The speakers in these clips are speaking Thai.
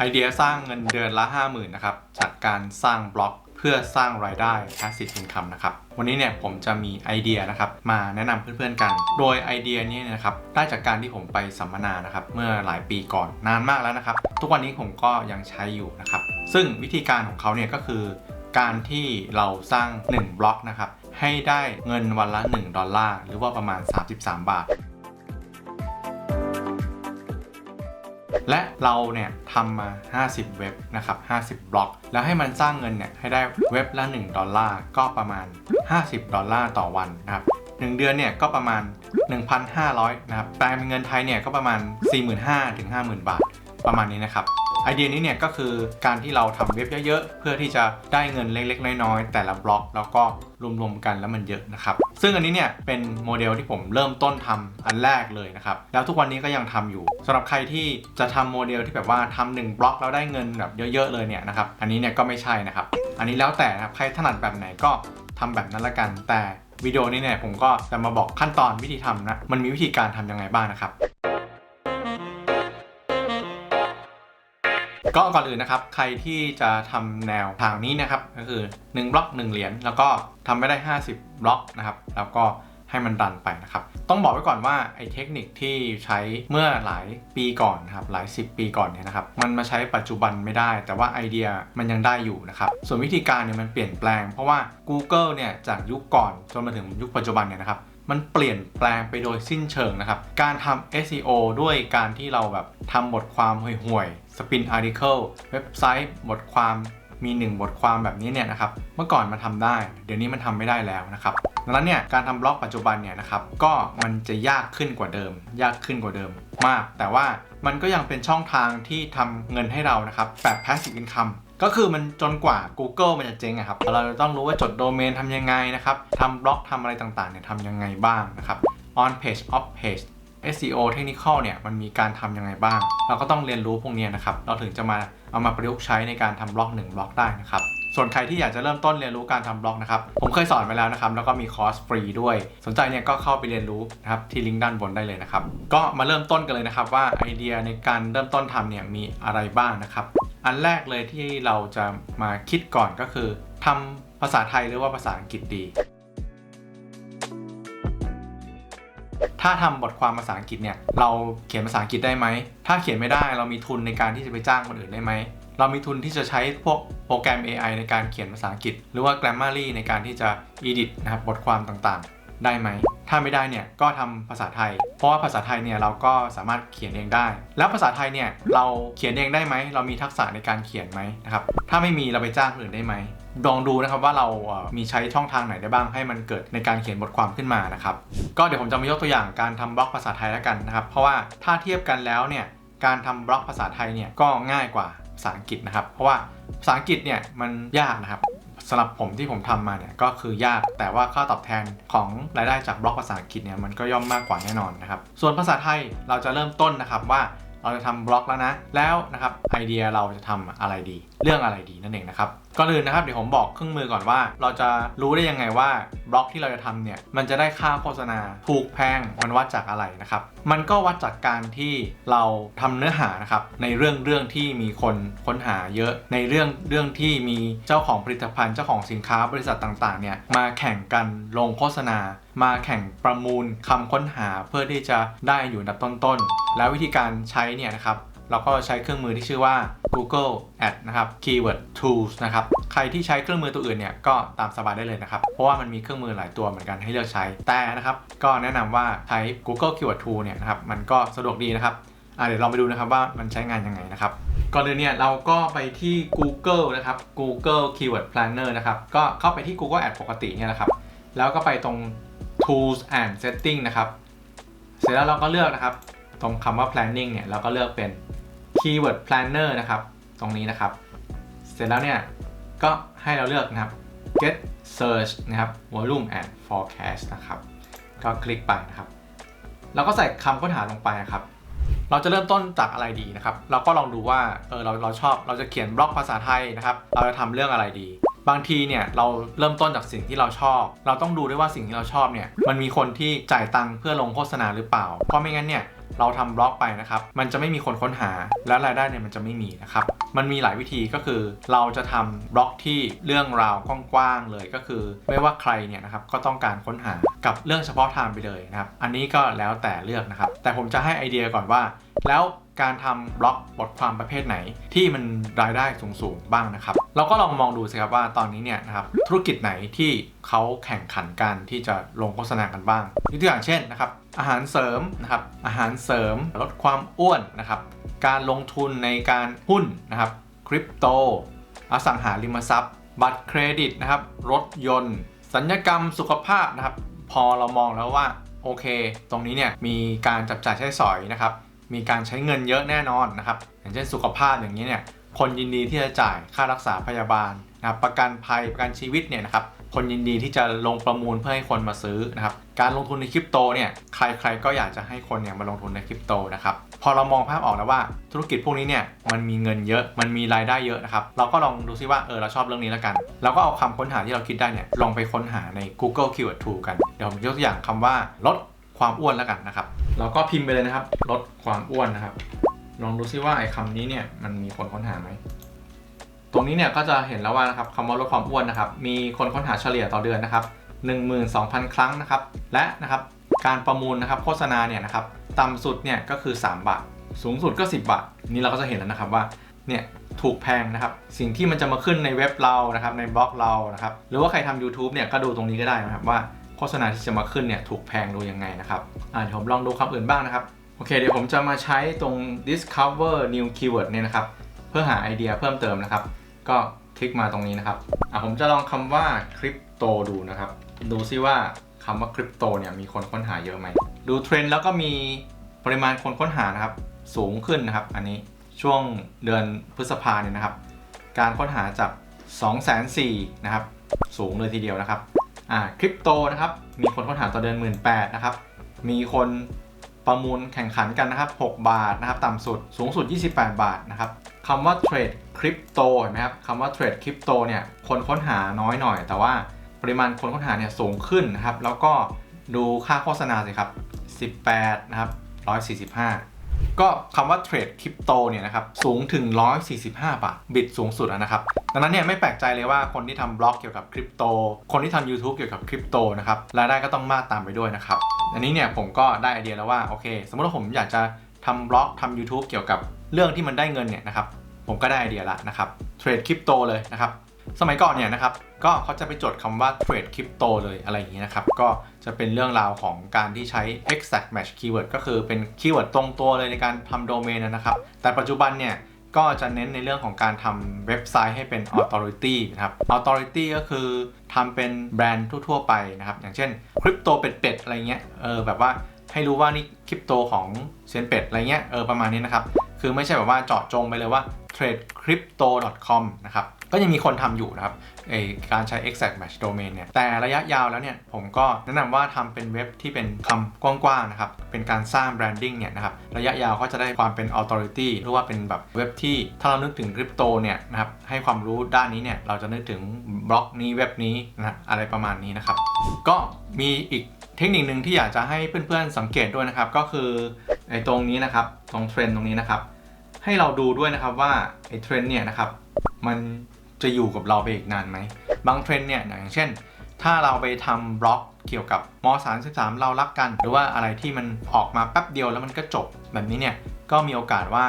ไอเดียสร้างเงินเดือนละ 50,000นะครับจากการสร้างบล็อกเพื่อสร้างรายได้ passive income นะครับ วันนี้เนี่ยผมจะมีไอเดียนะครับมาแนะนำเพื่อนๆกัน โดยไอเดียนี้นะครับได้จากการที่ผมไปสัมมนานะครับเมื่อหลายปีก่อนนานมากแล้วนะครับ ทุกวันนี้ผมก็ยังใช้อยู่นะครับ ซึ่งวิธีการของเขาเนี่ยก็คือ การที่เราสร้าง 1 บล็อกนะครับให้ได้เงินวันละ 1 ดอลลาร์หรือว่าประมาณ 33 บาท และเราเนี่ยทำมา 50 เว็บนะครับ 50 บล็อก แล้วให้มันสร้างเงินเนี่ยให้ได้เว็บละ 1 ดอลลาร์ก็ประมาณ 50 ดอลลาร์ต่อวันนะครับ1เดือนเนี่ยก็ประมาณ 1,500 นะครับแปลเป็นเงินไทยเนี่ยก็ประมาณ 45,000ถึง50,000 บาท ประมาณนี้นะครับ ไอเดียนี้เนี่ยก็คือการที่เราทำเว็บเยอะๆ เพื่อที่จะได้เงินเล็กๆ น้อยๆ แต่ละบล็อกแล้วก็รวมๆกันแล้วมันเยอะนะครับ ซึ่งอันนี้เนี่ยเป็นโมเดลที่ผมเริ่มต้นทำอันแรกเลยนะครับ แล้วทุกวันนี้ก็ยังทำอยู่สำหรับใครที่จะทำโมเดลที่แบบว่าทำหนึ่งบล็อกแล้วได้เงินแบบเยอะๆเลยเนี่ยนะครับ อันนี้เนี่ยก็ไม่ใช่นะครับ อันนี้แล้วแต่นะครับ ใครถนัดแบบไหนก็ทำแบบนั้นละกัน แต่วิดีโอนี้เนี่ยผมก็จะมาบอกขั้นตอนวิธีทำนะ มันมีวิธีการทำยังไงบ้างนะครับ ก็ก่อนอื่นนะครับ ใครที่จะทำแนวทางนี้นะครับ ก็คือ 1 บล็อก 1 เหรียญแล้วก็ทำไม่ได้ 50 บล็อกนะครับ แล้วก็ให้มันดันไปนะครับ ต้องบอกไว้ก่อนว่าไอ้เทคนิคที่ใช้เมื่อหลายปีก่อนนะครับ หลาย 10 ปีก่อนเนี่ยนะครับ มันมาใช้ปัจจุบันไม่ได้ แต่ว่าไอเดียมันยังได้อยู่นะครับ ส่วนวิธีการเนี่ยมันเปลี่ยนแปลง เพราะว่า Google เนี่ยจากยุคก่อนจนมาถึงยุคปัจจุบันเนี่ยนะครับ มันเปลี่ยนแปลงไปโดยสิ้นเชิงนะครับ การทำ SEO ด้วยการที่เราแบบทำบทความห่วยๆ spin article เว็บไซต์ บทความมี 1 บทความแบบนี้เนี่ยนะครับเมื่อก่อนมันทำได้ เดี๋ยวนี้มันทำไม่ได้แล้วนะครับดังนั้นเนี่ยการทำบล็อกปัจจุบันเนี่ยนะครับก็มันจะยากขึ้นกว่าเดิม ยากขึ้นกว่าเดิมมาก แต่ว่ามันก็ยังเป็นช่องทางที่ทำเงินให้เรานะครับแบบ passive income ก็คือมันจนกว่า Google มันจะเจ๊งอะครับ เราต้องรู้ว่าจดโดเมนทำยังไงนะครับทำบล็อกทำอะไรต่างๆเนี่ยทำยังไงบ้างนะครับ on page off page SEO technical เนี่ยมันมีการทำยังไงบ้าง เราก็ต้องเรียนรู้พวกนี้นะครับ เราถึงจะมาเอามาประยุกต์ใช้ในการทำบล็อก1บล็อกได้นะครับส่วนใครที่อยากจะเริ่มต้นเรียนรู้การทำบล็อกนะครับ ผมเคยสอนไปแล้วนะครับ แล้วก็มีคอร์สฟรีด้วย สนใจเนี่ยก็เข้าไปเรียนรู้นะครับที่ลิงก์ด้านบนได้เลยนะครับ ก็มาเริ่มต้นกันเลยนะครับว่าไอเดียในการเริ่มต้นทำเนี่ยมีอะไรบ้างนะครับ อันแรกเลยที่เราจะมาคิดก่อนก็คือทำภาษาไทยหรือว่าภาษาอังกฤษดี ถ้าทำบทความภาษาอังกฤษเนี่ยเราเขียนภาษาอังกฤษได้ไหม ถ้าเขียนไม่ได้เรามีทุนในการที่จะไปจ้างคนอื่นได้ไหม เรามีทุนที่จะใช้พวกโปรแกรม AI ในการเขียนภาษาอังกฤษ หรือว่า Grammarly ในการที่จะ edit นะครับบทความต่างๆ ได้ไหม ถ้าไม่ได้เนี่ยก็ทำภาษาไทย เพราะว่าภาษาไทยเนี่ยเราก็สามารถเขียนเองได้ แล้วภาษาไทยเนี่ยเราเขียนเองได้ไหม เรามีทักษะในการเขียนไหมนะครับ ถ้าไม่มีเราไปจ้างคนอื่นได้ไหมลองดูนะครับว่าเรามีใช้ช่องทางไหนได้บ้างให้มันเกิดในการเขียนบทความขึ้นมานะครับ ก็เดี๋ยวผมจะมายกตัวอย่างการทำบล็อกภาษาไทยแล้วกันนะครับ เพราะว่าถ้าเทียบกันแล้วเนี่ยการทำบล็อกภาษาไทยเนี่ยก็ง่ายกว่าภาษาอังกฤษนะครับ เพราะว่าภาษาอังกฤษเนี่ยมันยากนะครับ สำหรับผมที่ผมทำมาเนี่ยก็คือยากแต่ว่าค่าตอบแทนของรายได้จากบล็อกภาษาอังกฤษเนี่ยมันก็ย่อมมากกว่าแน่นอนนะครับส่วนภาษาไทยเราจะเริ่มต้นนะครับว่าเราจะทำบล็อกแล้วนะ แล้วนะครับไอเดียเราจะทำอะไรดี เรื่องอะไรดีนั่นเองนะครับก่อนอื่นนะครับเดี๋ยวผมบอกเครื่องมือก่อนว่า เราจะรู้ได้ยังไงว่าบล็อกที่เราจะทำเนี่ยมันจะได้ค่าโฆษณาถูกแพงมันวัดจากอะไรนะครับมันก็วัดจากการที่เราทำเนื้อหานะครับในเรื่องเรื่องที่มีคนค้นหาเยอะในเรื่องเรื่องที่มีเจ้าของผลิตภัณฑ์เจ้าของสินค้าบริษัทต่างๆเนี่ยมาแข่งกันลงโฆษณา มาแข่งประมูลคำค้นหาเพื่อที่จะได้อยู่อันดับต้นๆ แล้ววิธีการใช้เนี่ยนะครับ เราก็ใช้เครื่องมือที่ชื่อว่า Google Ad นะครับ Keyword Tools นะครับ ใครที่ใช้เครื่องมือตัวอื่นเนี่ยก็ตามสบายได้เลยนะครับ เพราะว่ามันมีเครื่องมือหลายตัวเหมือนกันให้เลือกใช้ แต่นะครับ ก็แนะนำว่าใช้ Google Keyword Tool เนี่ยนะครับ มันก็สะดวกดีนะครับเดี๋ยวลองไปดูนะครับว่ามันใช้งานยังไงนะครับ ก่อนอื่นเนี่ยเราก็ไปที่ Google นะครับ Google Keyword Planner นะครับ ก็เข้าไปที่ Google Ad ปกติเนี่ยนะครับ แล้วก็ไปตรง Tools and Setting นะครับ เสร็จแล้วเราก็เลือกนะครับ ตรงคำว่า planning เนี่ยเราก็เลือกเป็น keyword planner นะครับ ตรงนี้นะครับ เสร็จแล้วเนี่ย ก็ให้เราเลือกนะครับ get search นะครับ volume and forecast นะครับ ก็คลิกไปนะครับ เราก็ใส่คำค้นหาลงไปนะครับ เราจะเริ่มต้นจากอะไรดีนะครับ เราก็ลองดูว่า เออ เรา เราชอบ เราจะเขียนบล็อกภาษาไทยนะครับ เราจะทำเรื่องอะไรดีบางทีเนี่ยเราเริ่มต้นจากสิ่งที่เราชอบ เราต้องดูด้วยว่าสิ่งที่เราชอบเนี่ยมันมีคนที่จ่ายตังค์เพื่อลงโฆษณาหรือเปล่า เพราะไม่งั้นเนี่ย เราทำบล็อกไปนะครับ มันจะไม่มีคนค้นหา และรายได้เนี่ยมันจะไม่มีนะครับ มันมีหลายวิธีก็คือ เราจะทำบล็อกที่เรื่องราวกว้างๆเลยก็คือ ไม่ว่าใครเนี่ยนะครับก็ต้องการค้นหากับเรื่องเฉพาะทางไปเลยนะครับ อันนี้ก็แล้วแต่เลือกนะครับ แต่ผมจะให้ไอเดียก่อนว่าแล้วการทำบล็อกบทความประเภทไหน ที่มันรายได้สูงๆบ้างนะครับ เราก็ลองมองดูสิครับว่าตอนนี้เนี่ยนะครับธุรกิจไหนที่เขาแข่งขันกันที่จะลงโฆษณากันบ้างยกตัวอย่างเช่นนะครับอาหารเสริมนะครับอาหารเสริมลดความอ้วนนะครับการลงทุนในการหุ้นนะครับคริปโต อสังหาริมทรัพย์ บัตรเครดิตนะครับรถยนต์ สัญญกรรมสุขภาพนะครับพอเรามองแล้วว่าโอเค ตรงนี้เนี่ยมีการจับจ่ายใช้สอยนะครับ มีการใช้เงินเยอะแน่นอนนะครับ อย่างเช่นสุขภาพอย่างนี้เนี่ยคนยินดีที่จะจ่ายค่ารักษาพยาบาลนะครับประกันภัยประกันชีวิตเนี่ยนะครับคนยินดีที่จะลงประมูลเพื่อให้คนมาซื้อนะครับการลงทุนในคริปโตเนี่ยใครๆก็อยากจะให้คนเนี่ยมาลงทุนในคริปโตนะครับพอเรามองภาพออกแล้วว่าธุรกิจพวกนี้เนี่ยมันมีเงินเยอะมันมีรายได้เยอะนะครับเราก็ลองดูซิว่าเออเราชอบเรื่องนี้แล้วกัน เราก็เอาคำค้นหาที่เราคิดได้เนี่ยลองไปค้นหาใน Google Keyword Tool กัน เดี๋ยวผมยกตัวอย่างคำว่าลด ความอ้วนแล้วกันนะครับ เราก็พิมพ์ไปเลยนะครับ ลดความอ้วนนะครับ ลองดูซิว่าไอ้คำนี้เนี่ยมันมีคนค้นหาไหม ตรงนี้เนี่ยก็จะเห็นแล้วว่านะครับคำว่าลดความอ้วนนะครับ มีคนค้นหาเฉลี่ยต่อเดือนนะครับ 12,000 ครั้งนะครับ และนะครับการประมูลนะครับโฆษณาเนี่ยนะครับต่ำสุดเนี่ยก็คือ 3 บาท สูงสุดก็ 10 บาท นี่เราก็จะเห็นแล้วนะครับว่าเนี่ยถูกแพงนะครับ สิ่งที่มันจะมาขึ้นในเว็บเรานะครับในบล็อกเรานะครับ หรือว่าใครทำ YouTube เนี่ยก็ดูตรงนี้ก็ได้นะครับว่า โฆษณาที่จะมาขึ้นเนี่ยถูกแพงดูยังไงนะครับอ่าเดี๋ยวผมลองดูคำอื่นบ้างนะครับ โอเคเดี๋ยวผมจะมาใช้ตรง discover new keyword เนี่ยนะครับ เพื่อหาไอเดียเพิ่มเติมนะครับ ก็คลิกมาตรงนี้นะครับอะผมจะลองคำว่าคริปโตดูนะครับ ดูซิว่าคำว่าคริปโตเนี่ยมีคนค้นหาเยอะไหม ดูเทรนด์แล้วก็มีปริมาณคนค้นหานะครับ สูงขึ้นนะครับ อันนี้ช่วงเดือนพฤษภาเนี่ยนะครับ การค้นหาจาก 2 4 0 0 0นะครับ สูงเลยทีเดียวนะครับ อ่าคริปโตนะครับมีคนค้นหาต่อเดือน 1 8ื่นนะครับมีคนประมูลแข่งขันกันนะครับ 6 บาทนะครับต่ำสุดสูงสุด 28 บาทนะครับคำว่าเทรดคริปโตเห็นไหมครับคำว่าเทรดคริปโตเนี่ยคนค้นหาน้อยหน่อย แต่ว่าปริมาณคนค้นหาเนี่ยสูงขึ้นนะครับ แล้วก็ดูค่าโฆษณาสิครับ 18 นะครับ 145 ก็คำว่าเทรดคริปโตเนี่ยนะครับสูงถึง 145 บาท บิตสูงสุดนะครับดังนั้นเนี่ยไม่แปลกใจเลยว่าคนที่ทำบล็อกเกี่ยวกับคริปโต คนที่ทำ YouTube เกี่ยวกับคริปโตนะครับรายได้ก็ต้องมากตามไปด้วยนะครับอันนี้เนี่ยผมก็ได้ไอเดียแล้วว่าโอเค สมมติว่าผมอยากจะทำบล็อกทำ YouTube เกี่ยวกับเรื่องที่มันได้เงินเนี่ยนะครับผมก็ได้ไอเดียละนะครับเทรดคริปโตเลยนะครับ สมัยก่อนเนี่ยนะครับก็เขาจะไปจดคำว่าเทรดคริปโตเลยอะไรอย่างนี้นะครับ ก็จะเป็นเรื่องราวของการที่ใช้ exact match keyword ก็คือเป็นคีย์เวิร์ดตรงตัวเลยในการทำโดเมนนะครับ แต่ปัจจุบันเนี่ยก็จะเน้นในเรื่องของการทำเว็บไซต์ให้เป็น authority นะครับ authority ก็คือทำเป็นแบรนด์ทั่ว ๆ ไปนะครับ อย่างเช่นคริปโตเป็ดๆอะไรเงี้ยเออแบบว่าให้รู้ว่านี่คริปโตของเซียนเป็ดอะไรเงี้ยเออประมาณนี้นะครับ คือไม่ใช่แบบว่าเจาะจงไปเลยว่า tradecrypto.com นะครับ ก็ยังมีคนทำอยู่นะครับไอการใช้ exact match domain เนี่ยแต่ระยะยาวแล้วเนี่ยผมก็แนะนำว่าทำเป็นเว็บที่เป็นคำกว้างๆนะครับเป็นการสร้าง branding เนี่ยนะครับระยะยาวก็จะได้ความเป็น authority หรือว่าเป็นแบบเว็บที่ถ้าเรานึกถึงคริปโตเนี่ยนะครับให้ความรู้ด้านนี้เนี่ยเราจะนึกถึงบล็อกนี้เว็บนี้นะอะไรประมาณนี้นะครับ ก็มีอีกเทคนิคหนึ่งที่อยากจะให้เพื่อนๆสังเกตด้วยนะครับ ก็คือไอ้ตรงนี้นะครับตรงเทรนด์ตรงนี้นะครับ ให้เราดูด้วยนะครับว่าไอ้เทรนด์เนี่ยนะครับมัน จะอยู่กับเราไปอีกนานไหม บางเทรนด์เนี่ยอย่างเช่น ถ้าเราไปทำบล็อกเกี่ยวกับม33เรารักกัน หรือว่าอะไรที่มันออกมาแป๊บเดียวแล้วมันก็จบแบบนี้เนี่ยก็มีโอกาสว่า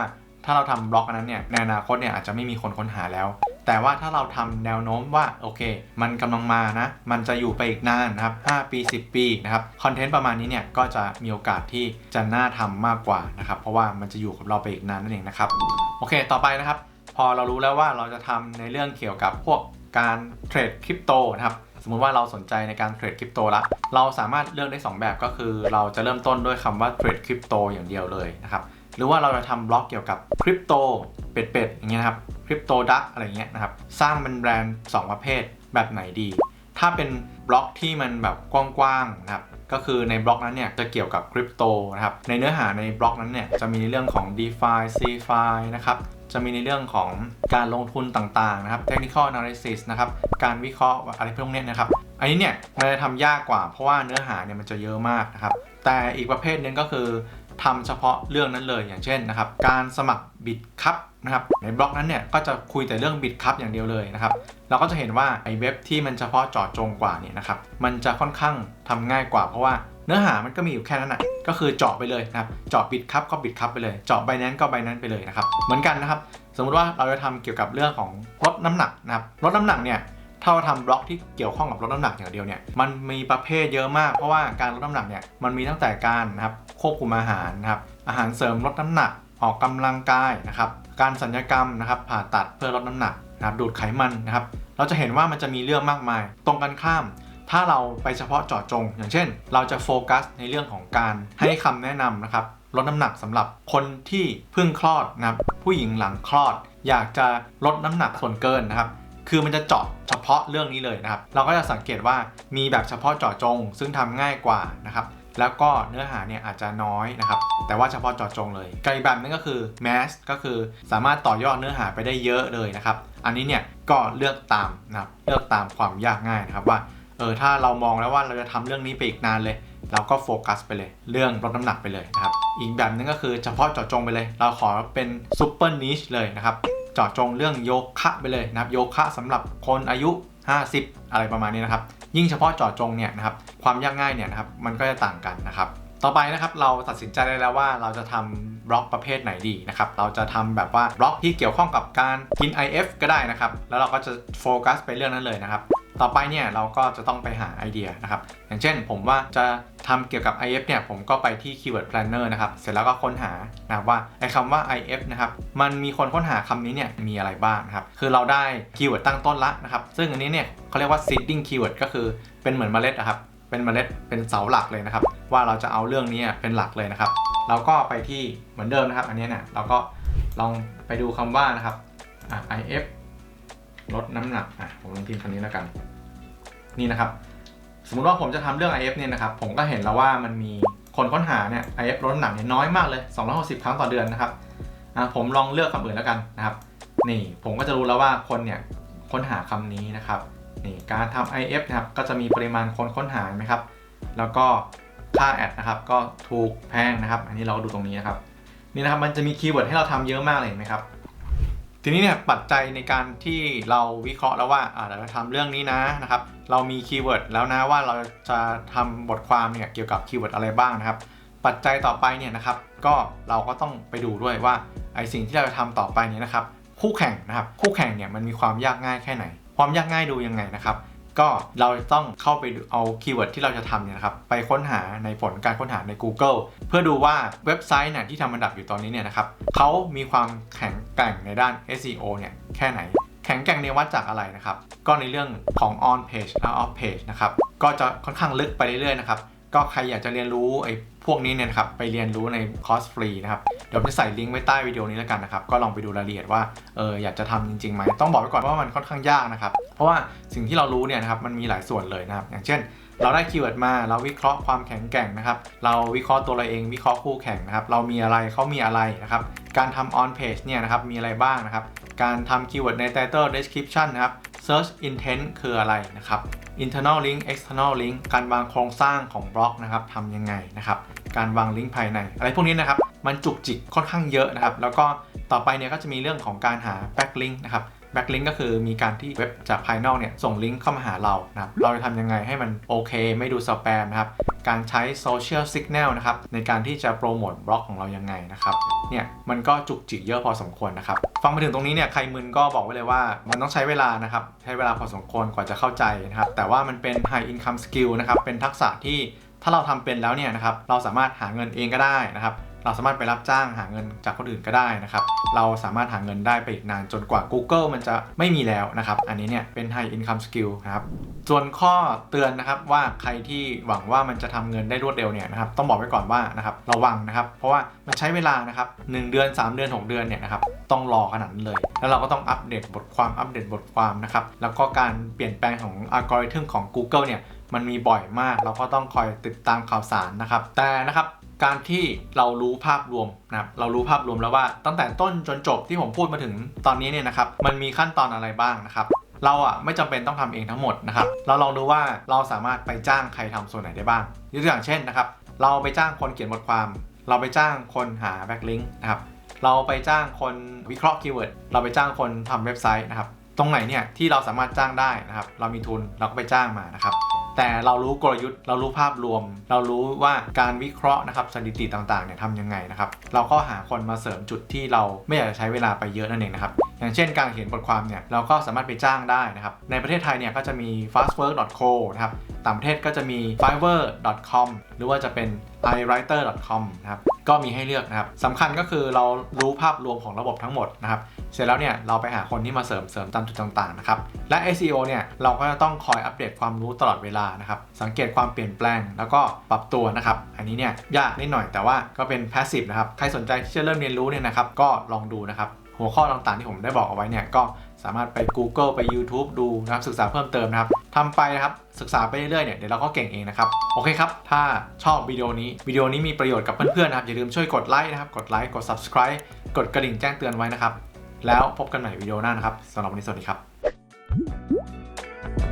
ถ้าเราทำบล็อกอันนั้นเนี่ยในอนาคตเนี่ยอาจจะไม่มีคนค้นหาแล้ว แต่ว่าถ้าเราทำแนวโน้มว่าโอเค มันกำลังมานะ มันจะอยู่ไปอีกนานนะครับ 5 ปี 10 ปีนะครับคอนเทนต์ประมาณนี้เนี่ยก็จะมีโอกาสที่จะน่าทำมากกว่านะครับเพราะว่ามันจะอยู่กับเราไปอีกนานนั่นเองนะครับโอเค ต่อไปนะครับ พอเรารู้แล้วว่าเราจะทำในเรื่องเกี่ยวกับพวกการเทรดคริปโตนะครับสมมุติว่าเราสนใจในการเทรดคริปโตละเราสามารถเลือกได้ 2 แบบก็คือ เราจะเริ่มต้นด้วยคำว่าเทรดคริปโตอย่างเดียวเลยนะครับหรือว่าเราจะทำบล็อกเกี่ยวกับคริปโตเป็ดๆอย่างเงี้ยนะครับคริปโตดักอะไรเงี้ยนะครับสร้างเป็นแบรนด์2ประเภทแบบไหนดี ถ้าเป็นบล็อกที่มันแบบกว้างๆนะครับก็คือในบล็อกนั้นเนี่ยจะเกี่ยวกับคริปโตนะครับในเนื้อหาในบล็อกนั้นเนี่ยจะมีในเรื่องของ DeFi CeFi นะครับ จะมีในเรื่องของการลงทุนต่างๆนะครับ Technical Analysis นะครับ การวิเคราะห์อะไรพวกนี้นะครับ อันนี้เนี่ยมันจะทำยากกว่าเพราะว่าเนื้อหาเนี่ยมันจะเยอะมากนะครับ แต่อีกประเภทหนึงก็คือทำเฉพาะเรื่องนั้นเลยอย่างเช่นนะครับ การสมัครบิตคัพนะครับในบล็อกนั้นเนี่ยก็จะคุยแต่เรื่องบิตคัพอย่างเดียวเลยนะครับเราก็จะเห็นว่าไอ้เว็บที่มันเฉพาะเจาะจงกว่าเนี่ยนะครับมันจะค่อนข้างทำง่ายกว่าเพราะว่า เนื้อหามันก็มีอยู่แค่นั้นนะก็คือเจาะไปเลยนะครับ เจาะบิตคัพก็บิตคัพไปเลย เจาะไบแนนก็ไบแนนไปเลยนะครับ เหมือนกันนะครับ สมมุติว่าเราจะทำเกี่ยวกับเรื่องของลดน้ำหนักนะครับ ลดน้ำหนักเนี่ยถ้าเราทำบล็อกที่เกี่ยวข้องกับลดน้ำหนักอย่างเดียวเนี่ยมันมีประเภทเยอะมากเพราะว่าการลดน้ำหนักเนี่ยมันมีตั้งแต่การนะครับควบคุมอาหารนะครับอาหารเสริมลดน้ำหนักออกกำลังกายนะครับการสัญญกรรมนะครับผ่าตัดเพื่อลดน้ำหนักนะครับดูดไขมันนะครับเราจะเห็นว่ามันจะมีเรื่องมากมาย ตรงกันข้าม ถ้าเราไปเฉพาะเจาะจง อย่างเช่น เราจะโฟกัสในเรื่องของการให้คำแนะนำนะครับลดน้ำหนักสำหรับคนที่เพิ่งคลอดนะครับผู้หญิงหลังคลอด อยากจะลดน้ำหนักส่วนเกินนะครับคือมันจะเจาะเฉพาะเรื่องนี้เลยนะครับ เราก็จะสังเกตว่ามีแบบเฉพาะเจาะจง ซึ่งทำง่ายกว่านะครับแล้วก็เนื้อหาเนี่ยอาจจะน้อยนะครับ แต่ว่าเฉพาะเจาะจงเลยกับอีกแบบนึงก็คือ mass ก็คือสามารถต่อยอดเนื้อหาไปได้เยอะเลยนะครับ อันนี้เนี่ยก็เลือกตามนะครับเลือกตามความยากง่ายนะครับว่า เออถ้าเรามองแล้วว่าเราจะทำเรื่องนี้ไปอีกนานเลย เราก็โฟกัสไปเลย เรื่องลดน้ำหนักไปเลยนะครับ อีกแบบนึงก็คือเฉพาะเจาะจงไปเลย เราขอเป็นซูเปอร์นิชเลยนะครับเจาะจงเรื่องโยคะไปเลยนะครับโยคะสำหรับคนอายุ 50 อะไรประมาณนี้นะครับยิ่งเฉพาะเจาะจงเนี่ยนะครับความยากง่ายเนี่ยนะครับมันก็จะต่างกันนะครับต่อไปนะครับเราตัดสินใจได้แล้วว่าเราจะทำบล็อกประเภทไหนดีนะครับเราจะทำแบบว่าบล็อกที่เกี่ยวข้องกับการกิน IF ก็ได้นะครับแล้วเราก็จะโฟกัสไปเรื่องนั้นเลยนะครับ ต่อไปเนี่ยเราก็จะต้องไปหาไอเดียนะครับ อย่างเช่นผมว่าจะทำเกี่ยวกับ IF เนี่ยผมก็ไปที่ Keyword Planner นะครับ เสร็จแล้วก็ค้นหานะว่าไอ้คำว่า IF นะครับ มันมีคนค้นหาคำนี้เนี่ยมีอะไรบ้างนะครับ คือเราได้คีย์เวิร์ดตั้งต้นละนะครับ ซึ่งอันนี้เนี่ยเขาเรียกว่า seeding keyword ก็คือเป็นเหมือนเมล็ดนะครับ เป็นเมล็ดเป็นเสาหลักเลยนะครับ ว่าเราจะเอาเรื่องนี้เป็นหลักเลยนะครับ เราก็ไปที่เหมือนเดิมนะครับ อันนี้เนี่ยเราก็ลองไปดูคำว่านะครับ IF ลดน้ำหนักอะผมลองพิมพ์คำนี้แล้วกัน นี่นะครับ สมมุติว่าผมจะทำเรื่อง IF เนี่ยนะครับ ผมก็เห็นแล้วว่ามันมีคนค้นหาเนี่ย IF ลดน้ำหนักเนี่ยน้อยมากเลย 260 ครั้งต่อเดือนนะครับผมลองเลือกคำอื่นแล้วกันนะครับ นี่ผมก็จะรู้แล้วว่าคนเนี่ยค้นหาคำนี้นะครับ นี่การทำ IF นะครับ ก็จะมีปริมาณคนค้นหาไหมครับ แล้วก็ค่าแอดนะครับ ก็ถูกแพงนะครับ อันนี้เราดูตรงนี้นะครับ นี่นะครับ มันจะมีคีย์เวิร์ดให้เราทำเยอะมากเลยเห็นไหมครับ ทีนี้เนี่ยปัจจัยในการที่เราวิเคราะห์แล้วว่าเราจะทำเรื่องนี้นะนะครับ เรามีคีย์เวิร์ดแล้วนะว่าเราจะทำบทความเนี่ยเกี่ยวกับคีย์เวิร์ดอะไรบ้างนะครับ ปัจจัยต่อไปเนี่ยนะครับ ก็เราก็ต้องไปดูด้วยว่าไอสิ่งที่เราจะทำต่อไปนี้นะครับ คู่แข่งนะครับ คู่แข่งเนี่ยมันมีความยากง่ายแค่ไหน ความยากง่ายดูยังไงนะครับ ก็เราต้องเข้าไปเอาคีย์เวิร์ดที่เราจะทำเนี่ยนะครับไปค้นหาในผลการค้นหาใน Google เพื่อดูว่าเว็บไซต์เนี่ยที่ทำอันดับอยู่ตอนนี้เนี่ยนะครับเขามีความแข็งแกร่งในด้าน SEO เนี่ยแค่ไหน แข็งแกร่งในวัดจากอะไรนะครับ ก็ในเรื่องของ on page และ off page นะครับก็จะค่อนข้างลึกไปเรื่อยๆนะครับ ก็ใครอยากจะเรียนรู้ไอ้พวกนี้เนี่ยนะครับไปเรียนรู้ในคอร์สฟรีนะครับเดี๋ยวผมจะใส่ลิงก์ไว้ใต้วิดีโอนี้แล้วกันนะครับก็ลองไปดูรายละเอียดว่าเอออยากจะทำจริงๆไหมต้องบอกไว้ก่อนว่ามันค่อนข้างยากนะครับเพราะว่าสิ่งที่เรารู้เนี่ยนะครับมันมีหลายส่วนเลยนะครับอย่างเช่น เราได้คีย์เวิร์ดมาเราวิเคราะห์ความแข็งแกร่งนะครับเราวิเคราะห์ตัวเราเองวิเคราะห์คู่แข่งนะครับเรามีอะไรเขามีอะไรนะครับการทำ on page เนี่ยนะครับมีอะไรบ้างนะครับ การทำคีย์เวิร์ดใน title description นะครับ search intent คืออะไรนะครับ internal link external link การวางโครงสร้างของบล็อกนะครับทำยังไงนะครับ การวางลิงก์ภายใน อะไรพวกนี้นะครับ มันจุกจิกค่อนข้างเยอะนะครับ แล้วก็ต่อไปเนี่ยก็จะมีเรื่องของการหา backlink นะครับ backlink ก็คือมีการที่เว็บจากภายนอกเนี่ยส่งลิงก์เข้ามาหาเรานะครับเราจะทำยังไงให้มันโอเค ไม่ดูสแปมนะครับการใช้ social signal นะครับในการที่จะโปรโมทบล็อกของเรายังไงนะครับเนี่ยมันก็จุกจิกเยอะพอสมควรนะครับฟังมาถึงตรงนี้เนี่ยใครมึนก็บอกไว้เลยว่า มันต้องใช้เวลานะครับใช้เวลาพอสมควรกว่าจะเข้าใจนะครับแต่ว่ามันเป็น high income skill นะครับเป็นทักษะที่ถ้าเราทำเป็นแล้วเนี่ยนะครับเราสามารถหาเงินเองก็ได้นะครับ เราสามารถไปรับจ้างหาเงินจากคนอื่นก็ได้นะครับ เราสามารถหาเงินได้ไปอีกนานจนกว่า Google มันจะไม่มีแล้วนะครับ อันนี้เนี่ยเป็น high income skill นะครับ ส่วนข้อเตือนนะครับว่าใครที่หวังว่ามันจะทำเงินได้รวดเร็วเนี่ยนะครับต้องบอกไว้ก่อนว่านะครับระวังนะครับ เพราะว่ามันใช้เวลานะครับ1เดือน 3 เดือน 6 เดือนเนี่ยนะครับต้องรอขนาดนั้นเลย แล้วเราก็ต้องอัปเดตบทความอัปเดตบทความนะครับแล้วก็การเปลี่ยนแปลงของอัลกอริทึมของ Google เนี่ยมันมีบ่อยมาก เราก็ต้องคอยติดตามข่าวสารนะครับ แต่นะครับ การที่เรารู้ภาพรวมนะครับเรารู้ภาพรวมแล้วว่าตั้งแต่ต้นจนจบที่ผมพูดมาถึงตอนนี้เนี่ยนะครับมันมีขั้นตอนอะไรบ้างนะครับเราอะไม่จำเป็นต้องทำเองทั้งหมดนะครับเราลองดูว่าเราสามารถไปจ้างใครทำส่วนไหนได้บ้างยกตัวอย่างเช่นนะครับ เราไปจ้างคนเขียนบทความ เราไปจ้างคนหาแบ็กลิงก์นะครับเราไปจ้างคนวิเคราะห์คีย์เวิร์ดเราไปจ้างคนทำเว็บไซต์นะครับ ตรงไหนเนี่ยที่เราสามารถจ้างได้นะครับ เรามีทุนเราก็ไปจ้างมานะครับ แต่เรารู้กลยุทธ์เรารู้ภาพรวม เรารู้ว่าการวิเคราะห์นะครับสถิติต่างๆเนี่ยทำยังไงนะครับเราก็หาคนมาเสริมจุดที่เราไม่อยากจะใช้เวลาไปเยอะนั่นเองนะครับอย่างเช่นการเขียนบทความเนี่ยเราก็สามารถไปจ้างได้นะครับในประเทศไทยเนี่ยก็จะมี fastwork.co นะครับต่างประเทศก็จะมี fiverr.com หรือว่าจะเป็น iwriter.com นะครับ ก็มีให้เลือกนะครับสำคัญก็คือเรารู้ภาพรวมของระบบทั้งหมดนะครับ เสร็จแล้วเนี่ยเราไปหาคนที่มาเสริมเสริมตามจุดต่างๆนะครับ และ SEO เนี่ยเราก็จะต้องคอยอัปเดตความรู้ตลอดเวลานะครับ สังเกตความเปลี่ยนแปลงแล้วก็ปรับตัวนะครับ อันนี้เนี่ยยากนิดหน่อยแต่ว่าก็เป็น passive นะครับ ใครสนใจที่จะเริ่มเรียนรู้เนี่ยนะครับ ก็ลองดูนะครับ หัวข้อต่างๆที่ผมได้บอกเอาไว้เนี่ยก็ สามารถไป Google ไป YouTube ดูนะครับศึกษาเพิ่มเติมนะครับทำไปนะครับศึกษาไปเรื่อยๆเนี่ยเดี๋ยวเราก็เก่งเองนะครับโอเคครับ ถ้าชอบวิดีโอนี้วิดีโอนี้มีประโยชน์กับเพื่อนๆนะครับอย่าลืมช่วยกดไลค์นะครับกดไลค์กด subscribe กดกระดิ่งแจ้งเตือนไว้นะครับแล้วพบกันใหม่วิดีโอหน้านะครับสำหรับวันนี้สวัสดีครับ